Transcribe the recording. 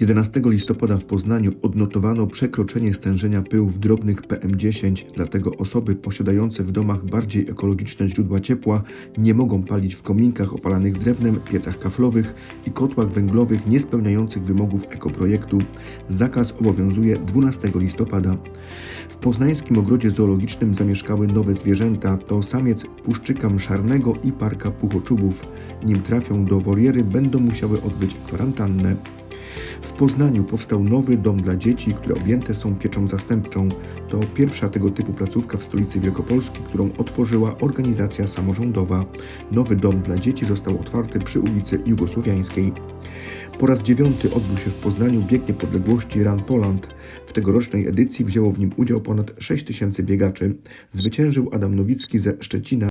11 listopada w Poznaniu odnotowano przekroczenie stężenia pyłów drobnych PM10, dlatego osoby posiadające w domach bardziej ekologiczne źródła ciepła nie mogą palić w kominkach opalanych drewnem, piecach kaflowych i kotłach węglowych niespełniających wymogów ekoprojektu. Zakaz obowiązuje 12 listopada. W poznańskim ogrodzie zoologicznym zamieszkały nowe zwierzęta. To samiec puszczyka mszarnego i parka puchoczubów. Nim trafią do woliery, będą musiały odbyć kwarantannę. Poznaniu powstał nowy dom dla dzieci, które objęte są pieczą zastępczą. To pierwsza tego typu placówka w stolicy Wielkopolski, którą otworzyła organizacja samorządowa. Nowy dom dla dzieci został otwarty przy ulicy Jugosłowiańskiej. Po raz dziewiąty odbył się w Poznaniu bieg niepodległości Run Poland. W tegorocznej edycji wzięło w nim udział ponad 6 tysięcy biegaczy. Zwyciężył Adam Nowicki ze Szczecina.